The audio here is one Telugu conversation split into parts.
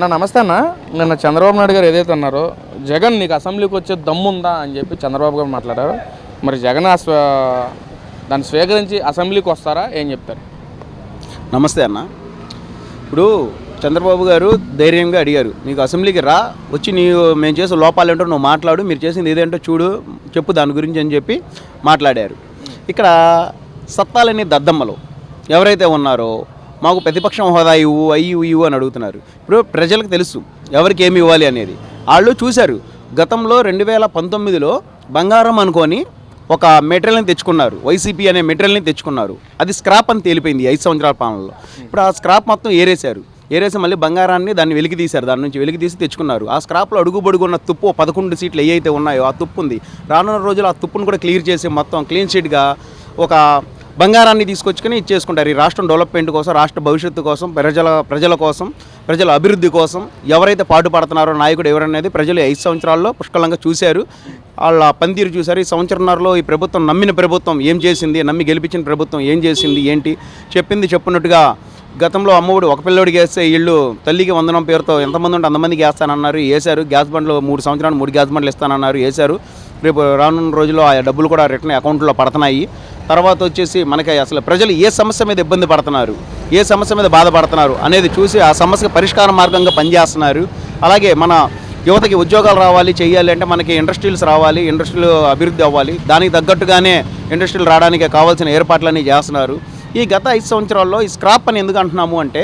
నా నమస్తే అన్న. నిన్న చంద్రబాబు నాయుడు గారు ఏదైతే అన్నారో జగన్ నీకు అసెంబ్లీకి వచ్చే దమ్ముందా అని చెప్పి చంద్రబాబు గారు మాట్లాడారు. మరి జగన్ ఆ దాన్ని స్వీకరించి అసెంబ్లీకి వస్తారా ఏం చెప్తారు? నమస్తే అన్న. ఇప్పుడు చంద్రబాబు గారు ధైర్యంగా అడిగారు నీకు అసెంబ్లీకి రా వచ్చి నీ మేము చేసే లోపాలు ఏంటో నువ్వు మాట్లాడు మీరు చేసింది ఏదేంటో చూడు చెప్పు దాని గురించి అని చెప్పి మాట్లాడారు. ఇక్కడ సత్తాలని దద్దమ్మలు ఎవరైతే ఉన్నారో మాకు ప్రతిపక్షం హోదా ఇవ్వు అయ్యి ఇవ్వు అని అడుగుతున్నారు. ఇప్పుడు ప్రజలకు తెలుసు ఎవరికి ఏమి ఇవ్వాలి అనేది. వాళ్ళు చూశారు గతంలో రెండు వేల పంతొమ్మిదిలో బంగారం అనుకొని ఒక మెటీరియల్ని తెచ్చుకున్నారు వైసీపీ అనే మెటీరియల్ని తెచ్చుకున్నారు. అది స్క్రాప్ అని తేలిపోయింది ఐదు సంవత్సరాల పాలనలో. ఇప్పుడు ఆ స్క్రాప్ మొత్తం ఏరేశారు. ఏరేసి మళ్ళీ బంగారాన్ని దాన్ని వెలికి తీశారు దాని నుంచి వెలికి తీసి తెచ్చుకున్నారు. ఆ స్క్రాప్లో అడుగు ఉన్న తుప్పు పదకొండు సీట్లు ఏవైతే ఉన్నాయో ఆ తుప్పు ఉంది. రానున్న రోజులు ఆ తుప్పును కూడా క్లియర్ చేసి మొత్తం క్లీన్ షీట్గా ఒక బంగారాన్ని తీసుకొచ్చుకొని ఇచ్చేసుకుంటారు. ఈ రాష్ట్రం డెవలప్మెంట్ కోసం రాష్ట్ర భవిష్యత్తు కోసం ప్రజల ప్రజల కోసం ప్రజల అభివృద్ధి కోసం ఎవరైతే పాటుపడుతున్నారో నాయకుడు ఎవరనేది ప్రజలు ఐదు సంవత్సరాల్లో పుష్కలంగా చూశారు. వాళ్ళ పనితీరు చూశారు. ఈ సంవత్సరంన్నరలో ఈ ప్రభుత్వం నమ్మిన ప్రభుత్వం ఏం చేసింది నమ్మి గెలిపించిన ప్రభుత్వం ఏం చేసింది ఏంటి? చెప్పింది చెప్పినట్టుగా గతంలో అమ్మఒడి ఒక పిల్లోడికి వేస్తే వీళ్ళు తల్లికి వందనం పేరుతో ఎంతమంది ఉంటే అంతమందికి వేస్తానన్నారు. వేశారు. గ్యాస్ బండ్లు మూడు సంవత్సరాలు మూడు గ్యాస్ బండ్లు ఇస్తానన్నారు. వేశారు. రేపు రానున్న రోజుల్లో ఆ డబ్బులు కూడా రిటర్న్ అకౌంట్లో పడుతున్నాయి. తర్వాత వచ్చేసి మనకి అసలు ప్రజలు ఏ సమస్య మీద ఇబ్బంది పడుతున్నారు ఏ సమస్య మీద బాధపడుతున్నారు అనేది చూసి ఆ సమస్యకు పరిష్కార మార్గంగా పనిచేస్తున్నారు. అలాగే మన యువతకి ఉద్యోగాలు రావాలి చేయాలి అంటే మనకి ఇండస్ట్రీస్ రావాలి ఇండస్ట్రీలు అభివృద్ధి అవ్వాలి. దానికి తగ్గట్టుగానే ఇండస్ట్రీలు రావడానికి కావాల్సిన ఏర్పాట్లన్నీ చేస్తున్నారు. ఈ గత ఐదు సంవత్సరాల్లో ఈ స్క్రాప్ అని ఎందుకు అంటున్నాము అంటే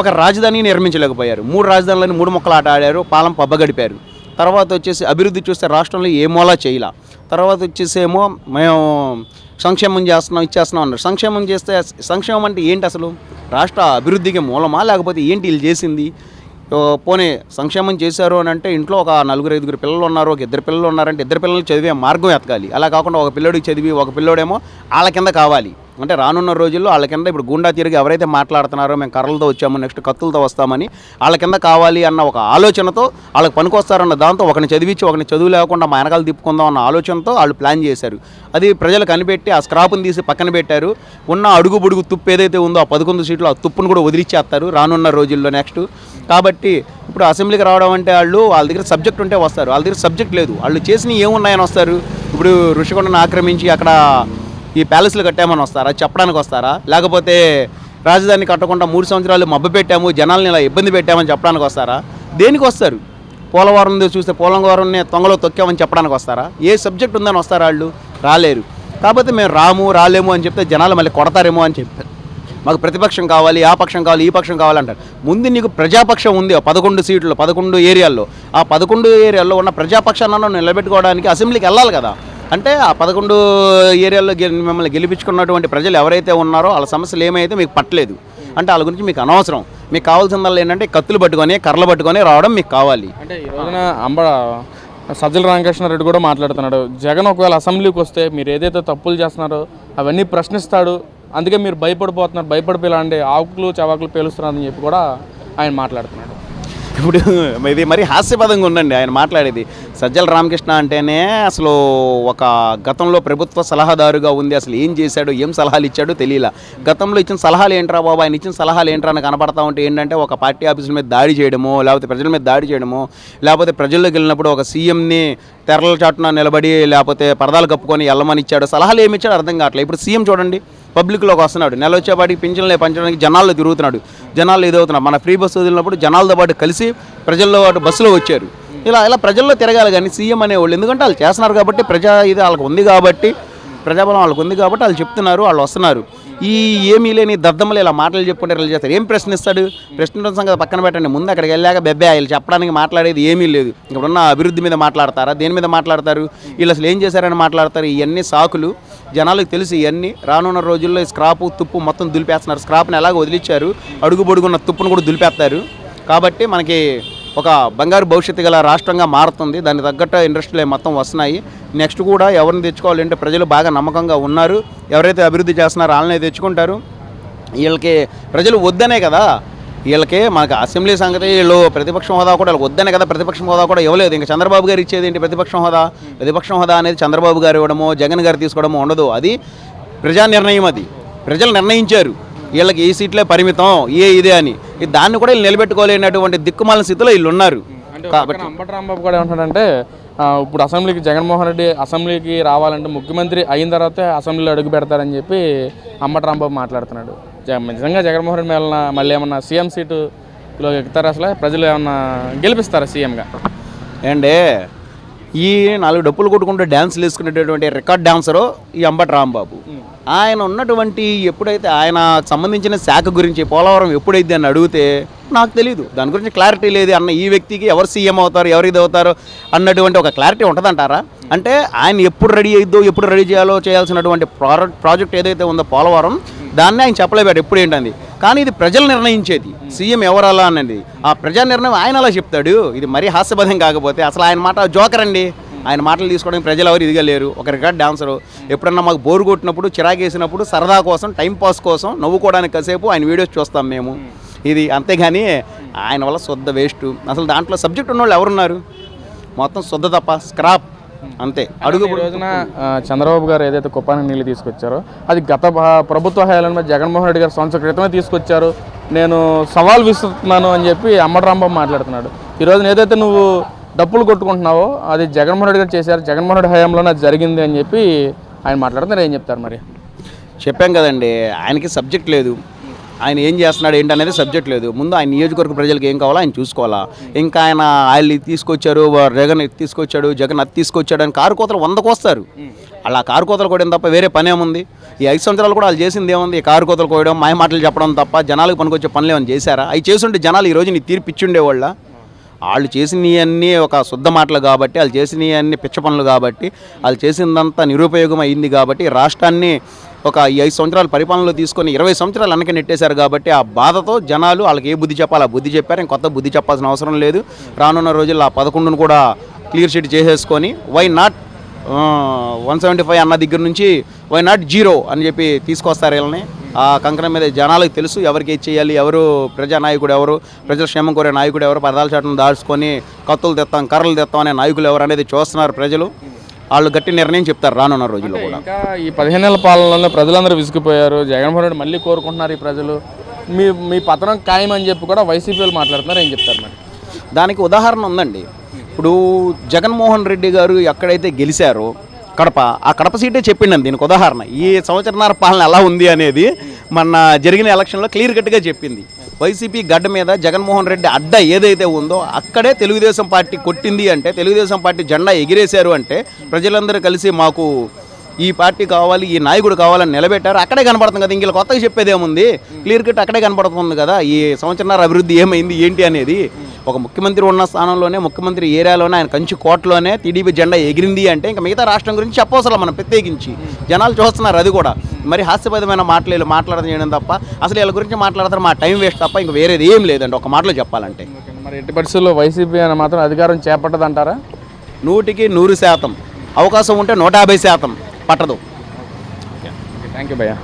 ఒక రాజధాని నిర్మించలేకపోయారు. మూడు రాజధానులను మూడు మొక్కలు ఆట ఆడారు పాలం పబ్బగడిపారు తర్వాత వచ్చేసి అభివృద్ధి చూస్తే రాష్ట్రంలో ఏమోలా మూలా చేయాల. తర్వాత వచ్చేసేమో మేము సంక్షేమం చేస్తున్నాం ఇచ్చేస్తున్నాం అన్నారు. సంక్షేమం చేస్తే సంక్షేమం అంటే ఏంటి అసలు? రాష్ట్ర అభివృద్ధికి మూలమా? లేకపోతే ఏంటి వీళ్ళు చేసింది? పోనీ సంక్షేమం చేశారు అని అంటే ఇంట్లో ఒక నలుగురు ఐదుగురు పిల్లలు ఉన్నారు ఒక ఇద్దరు పిల్లలు ఉన్నారంటే ఇద్దరు పిల్లలు చదివే మార్గం ఎతకాలి అలా కాకుండా ఒక పిల్లోడికి చదివి ఒక పిల్లోడేమో వాళ్ళ కింద కావాలి. అంటే రానున్న రోజుల్లో వాళ్ళ కింద ఇప్పుడు గుండా తిరిగి ఎవరైతే మాట్లాడుతున్నారో మేము కర్రలతో వచ్చాము నెక్స్ట్ కత్తులతో వస్తామని వాళ్ళ కింద కావాలి అన్న ఒక ఆలోచనతో వాళ్ళకి పనికొస్తారన్న దాంతో ఒకరిని చదివించి ఒకరిని చదువు లేకుండా మా వెనకాల తిప్పుకుందాం అన్న ఆలోచనతో వాళ్ళు ప్లాన్ చేశారు. అది ప్రజలు కనిపెట్టి ఆ స్క్రాప్ని తీసి పక్కన పెట్టారు. ఉన్న అడుగు బుడుగు తుప్పు ఏదైతే ఉందో ఆ పదకొండు సీట్లు ఆ తుప్పును కూడా వదిలిచ్చేస్తారు రానున్న రోజుల్లో నెక్స్ట్. కాబట్టి ఇప్పుడు అసెంబ్లీకి రావడం అంటే వాళ్ళు వాళ్ళ దగ్గర సబ్జెక్ట్ ఉంటే వస్తారు. వాళ్ళ దగ్గర సబ్జెక్ట్ లేదు. వాళ్ళు చేసినవి ఏమున్నాయని వస్తారు. ఇప్పుడు ఋషికొండను ఆక్రమించి అక్కడ ఈ ప్యాలెస్లు కట్టామని వస్తారా? చెప్పడానికి వస్తారా? లేకపోతే రాజధాని కట్టకుండా మూడు సంవత్సరాలు మబ్బు పెట్టాము జనాల్ని ఇలా ఇబ్బంది పెట్టామని చెప్పడానికి వస్తారా? దేనికి వస్తారు? పోలవరం చూస్తే పోలవరంని తొంగలో తొక్కామని చెప్పడానికి వస్తారా? ఏ సబ్జెక్ట్ ఉందని వస్తారా వాళ్ళు? రాలేరు. కాకపోతే మేము రాము రాలేము అని చెప్తే జనాలు మళ్ళీ కొడతారేమో అని చెప్పారు మాకు ప్రతిపక్షం కావాలి ఆ పక్షం కావాలి ఈ పక్షం కావాలంటారు ముందు నీకు ప్రజాపక్షం ఉంది ఆ పదకొండు సీట్లు పదకొండు ఏరియాల్లో. ఆ పదకొండు ఏరియాల్లో ఉన్న ప్రజాపక్షాన్ని నిలబెట్టుకోవడానికి అసెంబ్లీకి వెళ్ళాలి కదా. అంటే ఆ పదకొండు ఏరియాల్లో మిమ్మల్ని గెలిపించుకున్నటువంటి ప్రజలు ఎవరైతే ఉన్నారో వాళ్ళ సమస్యలు ఏమైతే మీకు పట్టలేదు. అంటే వాళ్ళ గురించి మీకు అనవసరం. మీకు కావాల్సిందల్లా ఏంటంటే కత్తులు పట్టుకొని కర్రలు పట్టుకొని రావడం మీకు కావాలి. అంటే ఈ రోజున అంబ సజ్జల రామకృష్ణారెడ్డి కూడా మాట్లాడుతున్నాడు. జగన్ ఒకవేళ అసెంబ్లీకి వస్తే మీరు ఏదైతే తప్పులు చేస్తున్నారో అవన్నీ ప్రశ్నిస్తాడు. అందుకే మీరు భయపడిపోతున్నారు. భయపడిపోయిలాంటి ఆకులు చవాకులు పేలుస్తున్నారని చెప్పి కూడా ఆయన మాట్లాడుతున్నాడు. ఇప్పుడు ఇది మరి హాస్యపదంగా ఉందండి. ఆయన మాట్లాడేది. సజ్జల రామకృష్ణ అంటేనే అసలు ఒక గతంలో ప్రభుత్వ సలహాదారుగా ఉంది అసలు ఏం చేశాడు ఏం సలహాలు ఇచ్చాడో తెలియలా. గతంలో ఇచ్చిన సలహాలు ఏంట్రా బాబు? ఆయన ఇచ్చిన సలహాలు ఏంట్రా అని కనపడతా ఉంటే ఏంటంటే ఒక పార్టీ ఆఫీసుల మీద దాడి చేయడము లేకపోతే ప్రజల మీద దాడి చేయడము లేకపోతే ప్రజల్లోకి వెళ్ళినప్పుడు ఒక సీఎంని తెరల చాటున నిలబడి లేకపోతే పరదాలు కప్పుకొని వెళ్ళమని ఇచ్చాడు. సలహాలు ఏమి ఇచ్చాడు? అర్థం కావట్లేదు. ఇప్పుడు సీఎం చూడండి. పబ్లిక్లోకి వస్తున్నాడు. నెల వచ్చేపాటికి పింఛన్లే పంచడానికి జనాల్లో తిరుగుతున్నాడు. జనాలు ఎదుగుతున్నాడు మన ఫ్రీ బస్సు వదిలినప్పుడు జనాలతో పాటు కలిసి ప్రజల్లో పాటు బస్సులో వచ్చారు. ఇలా ఇలా ప్రజల్లో తిరగాలి కానీ సీఎం అనేవాళ్ళు ఎందుకంటే వాళ్ళు చేస్తున్నారు కాబట్టి ప్రజా ఇది వాళ్ళకి ఉంది కాబట్టి ప్రజాబలం వాళ్ళకి ఉంది కాబట్టి వాళ్ళు చెప్తున్నారు వాళ్ళు వస్తున్నారు. ఈ ఏమీ లేని దద్దమ్మలు ఇలా మాటలు చెప్పుకుంటే ఇలా చేస్తారు. ఏం ప్రశ్నిస్తాడు ప్రశ్నించడం సంగతి పక్కన పెట్టండి. ముందు అక్కడికి వెళ్ళాక బెబ్బే వీళ్ళు చెప్పడానికి మాట్లాడేది ఏమీ లేదు. ఇక్కడున్న అభివృద్ధి మీద మాట్లాడతారా? దేని మీద మాట్లాడతారు? వీళ్ళు అసలు ఏం చేశారని మాట్లాడతారు? ఇవన్నీ సాకులు. జనాలకు తెలుసు ఇవన్నీ. రానున్న రోజుల్లో ఈ తుప్పు మొత్తం దులిపేస్తున్నారు. స్క్రాప్ని ఎలాగ వదిలిచ్చారు. అడుగు పొడుగున్న తుప్పును కూడా దులిపేస్తారు. కాబట్టి మనకి ఒక బంగారు భవిష్యత్తు గల రాష్ట్రంగా మారుతుంది. దానికి తగ్గట్టు ఇండస్ట్రీలు మొత్తం వస్తున్నాయి. నెక్స్ట్ కూడా ఎవరిని తెచ్చుకోవాలంటే ప్రజలు బాగా నమ్మకంగా ఉన్నారు. ఎవరైతే అభివృద్ధి చేస్తున్నారో వాళ్ళనే తెచ్చుకుంటారు. వీళ్ళకి ప్రజలు వద్దనే కదా. వీళ్ళకి మనకి అసెంబ్లీ సంగతి వీళ్ళు ప్రతిపక్షం హోదా కూడా వీళ్ళకి వద్దనే కదా ప్రతిపక్షం హోదా కూడా ఇవ్వలేదు. ఇంకా చంద్రబాబు గారు ఇచ్చేది ఏంటి ప్రతిపక్షం హోదా? ప్రతిపక్షం హోదా అనేది చంద్రబాబు గారు ఇవ్వడమో జగన్ గారు తీసుకోవడమో ఉండదు. అది ప్రజా నిర్ణయం అది. ప్రజలు నిర్ణయించారు. వీళ్ళకి ఈ సీట్లే పరిమితం ఏ ఇదే అని. దాన్ని కూడా వీళ్ళు నిలబెట్టుకోలేనటువంటి దిక్కుమాలిన స్థితిలో వీళ్ళు ఉన్నారు. కాబట్టి అంబటి రాంబాబు కూడా ఏమంటాడంటే ఇప్పుడు అసెంబ్లీకి జగన్మోహన్ రెడ్డి అసెంబ్లీకి రావాలంటే ముఖ్యమంత్రి అయిన తర్వాతే అసెంబ్లీలో అడుగు పెడతారని చెప్పి అంబటి రాంబాబు మాట్లాడుతున్నాడు. నిజంగా జగన్మోహన్ రెడ్డి మేళన మళ్ళీ ఏమన్నా సీఎం సీటులో ఎక్కుతారా అసలు? ప్రజలు ఏమన్నా గెలిపిస్తారా సీఎంగా? అండే ఈ నాలుగు డప్పులు కొట్టుకుంటూ డ్యాన్సులు వేసుకునేటటువంటి రికార్డ్ డాన్సరు ఈ అంబటి రాంబాబు. ఆయన ఉన్నటువంటి ఎప్పుడైతే ఆయన సంబంధించిన శాఖ గురించి పోలవరం ఎప్పుడైతే అని అడిగితే నాకు తెలియదు దాని గురించి క్లారిటీ లేదు అన్న ఈ వ్యక్తికి ఎవరు సీఎం అవుతారు ఎవరు ఇది అవుతారు అన్నటువంటి ఒక క్లారిటీ ఉంటుందంటారా? అంటే ఆయన ఎప్పుడు రెడీ అయిద్దో ఎప్పుడు రెడీ చేయాలో చేయాల్సినటువంటి ప్రాజెక్ట్ ఏదైతే ఉందో పోలవరం దాన్ని ఆయన చెప్పలేబాడు ఎప్పుడు ఏంటంది? కానీ ఇది ప్రజలు నిర్ణయించేది. సీఎం ఎవరు అలా అన్నది. ఆ ప్రజా నిర్ణయం ఆయన అలా చెప్తాడు. ఇది మరీ హాస్యబద్ధం కాకపోతే అసలు ఆయన మాట జోకర్ అండి. ఆయన మాటలు తీసుకోవడానికి ప్రజలు ఎవరు ఇదిగా లేరు. ఒక రికార్డ్ డాన్సరు. ఎప్పుడన్నా మాకు బోరు కొట్టినప్పుడు చిరాకేసినప్పుడు సరదా కోసం టైంపాస్ కోసం నవ్వుకోవడానికి కాసేపు ఆయన వీడియోస్ చూస్తాం మేము. ఇది అంతేగాని ఆయన వల్ల శుద్ధ వేస్ట్. అసలు దాంట్లో సబ్జెక్ట్ ఉన్నవాళ్ళు ఎవరున్నారు? మొత్తం శుద్ధ తప్ప స్క్రాప్. అంతే. అడుగు రోజున చంద్రబాబు గారు ఏదైతే కుప్పానికి నీళ్ళు తీసుకొచ్చారో అది గత ప్రభుత్వ హయాంలో జగన్మోహన్ రెడ్డి గారు సంవత్సరం క్రితమే తీసుకొచ్చారు. నేను సవాల్ విస్తున్నాను అని చెప్పి అమ్మడి రాంబాబు మాట్లాడుతున్నాడు. ఈ రోజున ఏదైతే నువ్వు డప్పులు కొట్టుకుంటున్నావో అది జగన్మోహన్ రెడ్డి గారు చేశారు. జగన్మోహన్ రెడ్డి హయాంలోనే అది జరిగింది అని చెప్పి ఆయన మాట్లాడుతున్నారు. ఏం చెప్తారు మరి? చెప్పాం కదండి. ఆయనకి సబ్జెక్ట్ లేదు. ఆయన ఏం చేస్తున్నాడు ఏంటనేది సబ్జెక్ట్ లేదు. ముందు ఆయన నియోజకవర్గ ప్రజలకు ఏం కావాలో ఆయన చూసుకోవాలా. ఇంకా ఆయన ఆయన తీసుకొచ్చారు జగన్ తీసుకొచ్చాడు జగన్ అది తీసుకొచ్చాడు అని కారు కోతలు వందకు వస్తారు. అలా కారు కోతలు కోయడం తప్ప వేరే పని ఏముంది? ఈ ఐదు సంవత్సరాలు కూడా వాళ్ళు చేసింది ఏముంది? ఈ కారు కోతలు కోయడం మాయ మాటలు చెప్పడం తప్ప జనాలకు పనికొచ్చే పనులు ఏమైనా చేశారా? అవి చేసుంటే జనాలు ఈ రోజు నీ తీర్పు ఇచ్చిండేవాళ్ళ? వాళ్ళు చేసినవన్నీ ఒక శుద్ధ మాటలు కాబట్టి వాళ్ళు చేసినవన్నీ పిచ్చ పనులు కాబట్టి వాళ్ళు చేసిందంతా నిరుపయోగం అయింది కాబట్టి రాష్ట్రాన్ని ఒక ఐదు సంవత్సరాల పరిపాలనలో తీసుకొని ఇరవై సంవత్సరాలు వెనక నెట్టేశారు కాబట్టి ఆ బాధతో జనాలు వాళ్ళకి ఏ బుద్ధి చెప్పాలి? ఆ బుద్ధి చెప్పారు. ఇంకొత్త బుద్ధి చెప్పాల్సిన అవసరం లేదు. రానున్న రోజుల్లో ఆ పదకొండును కూడా క్లియర్ షీట్ చేసేసుకొని why not one seventy five అన్న దగ్గర నుంచి వై నాట్ జీరో అని చెప్పి తీసుకొస్తారు వీళ్ళని. ఆ కంకణం మీద జనాలకు తెలుసు ఎవరికి ఏది చేయాలి ఎవరు ప్రజానాయకుడు ఎవరు ప్రజల క్షేమం కోరే నాయకుడు ఎవరు పదాల చాటును దాచుకొని కత్తులు తెస్తాం కర్రలు తెస్తాం అనే నాయకులు ఎవరు అనేది చూస్తున్నారు ప్రజలు. వాళ్ళు గట్టి నిర్ణయం చెప్తారు రానున్న రోజుల్లో కూడా. ఇంకా ఈ పదిహేను నెలల పాలనలో ప్రజలందరూ విసిగిపోయారు. జగన్మోహన్ రెడ్డి మళ్ళీ కోరుకుంటున్నారు ఈ ప్రజలు. మీ మీ పతనం ఖాయం అని చెప్పి కూడా వైసీపీ వాళ్ళు మాట్లాడుతున్నారు. ఏం చెప్తారు మరి? దానికి ఉదాహరణ ఉందండి. ఇప్పుడు జగన్మోహన్ రెడ్డి గారు ఎక్కడైతే గెలిచారో కడప ఆ కడప సీటే చెప్పిండండి దీనికి ఉదాహరణ. ఈ సంవత్సరన్నర పాలన ఎలా ఉంది అనేది మన జరిగిన ఎలక్షన్లో క్లియర్ కట్గా చెప్పింది. వైసీపీ గడ్డ మీద జగన్మోహన్ రెడ్డి అడ్డ ఏదైతే ఉందో అక్కడే తెలుగుదేశం పార్టీ కొట్టింది అంటే తెలుగుదేశం పార్టీ జెండా ఎగిరేశారు అంటే ప్రజలందరూ కలిసి మాకు ఈ పార్టీ కావాలి ఈ నాయకుడు కావాలని నిలబెట్టారు. అక్కడే కనపడుతుంది కదా ఇంక కొత్తగా చెప్పేది ఏముంది? క్లియర్ కట్ అక్కడే కనపడుతుంది కదా ఈ సంవత్సరాల అభివృద్ధి ఏమైంది ఏంటి అనేది? ఒక ముఖ్యమంత్రి ఉన్న స్థానంలోనే ముఖ్యమంత్రి ఏరియాలోనే ఆయన కంచి కోటలోనే టీడీపీ జెండా ఎగిరింది అంటే ఇంకా మిగతా రాష్ట్రం గురించి చెప్పవసరం మనం ప్రత్యేకించి. జనాలు చూస్తున్నారు అది కూడా. మరి హాస్యపదమైన మాటలు మాట్లాడడం చేయడం తప్ప అసలు వీళ్ళ గురించి మాట్లాడతారు మా టైం వేస్ట్ తప్ప ఇంకా వేరేది ఏం లేదండి. ఒక మాటలో చెప్పాలంటే. మరి ఎట్టి పరిస్థితుల్లో వైసీపీ అని మాత్రం అధికారం చేపట్టదంటారా? నూటికి నూరు శాతం. అవకాశం ఉంటే నూట యాభై శాతం పట్టదు. థ్యాంక్ యూ భయ్యా.